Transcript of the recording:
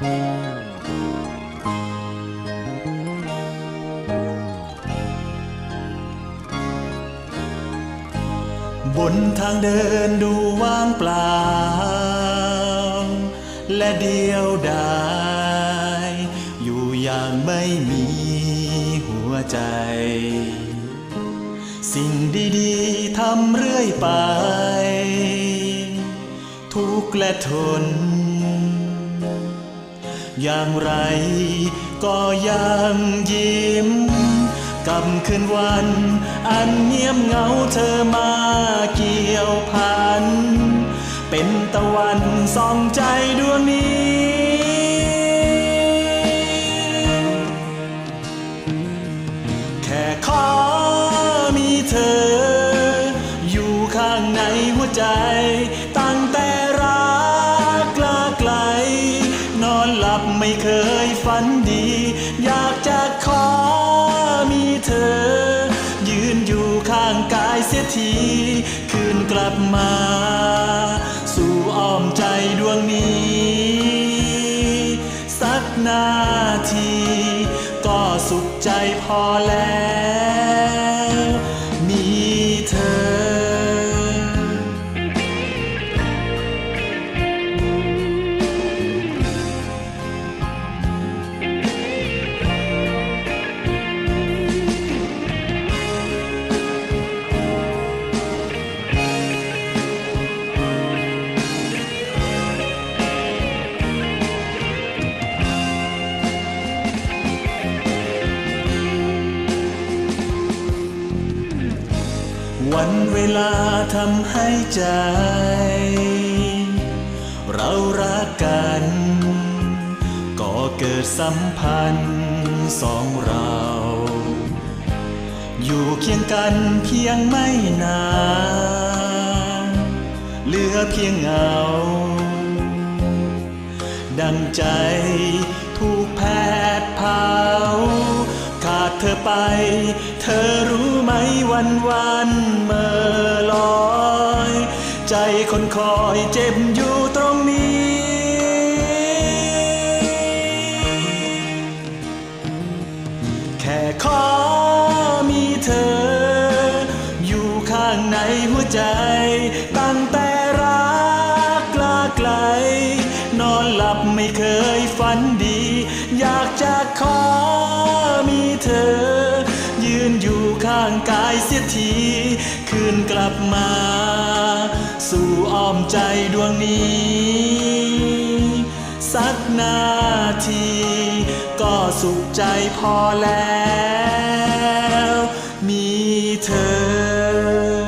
บนทางเดินดูว่างเปล่า และเดียวดายอยู่อย่างไม่มีหัวใจ สิ่งดีๆทำเรื่อยไป ทุกและทน อย่างไรก็ยังยิ้มกำคืนวัน อันเงียบเหงาเธอมาเกี่ยวพัน เป็นตะวันส่องใจดวงนี้ แค่ขอมีเธอ อยู่ข้างในหัวใจตั้งแต่ หลับไม่เคยฝันดี อยากจะขอมีเธอ ยืนอยู่ข้างกายเสียที คืนกลับมา สู่อ้อมใจดวงนี้ สักนาที ก็สุขใจพอแล้ว วันเวลาทำให้ใจ เรารักกัน ก็เกิดสัมพันธ์สองเรา อยู่เคียงกันเพียงไม่นานเหลือเพียงเงา ดังใจถูกแผดเผาขาด เธอไป เธอรู้ไหมวันวันเมื่อลอย ใจคนคอยเจ็บอยู่ตรงนี้ แค่ขอมีเธอ อยู่ข้างในหัวใจ ตั้งแต่รักกลาไกล นอนหลับไม่เคยฝันดี อยากจะขอ เธอ ยืนอยู่ข้างกายเสียที คืนกลับมา สู่อ้อมใจดวงนี้ สักนาที ก็สุขใจพอแล้ว มีเธอ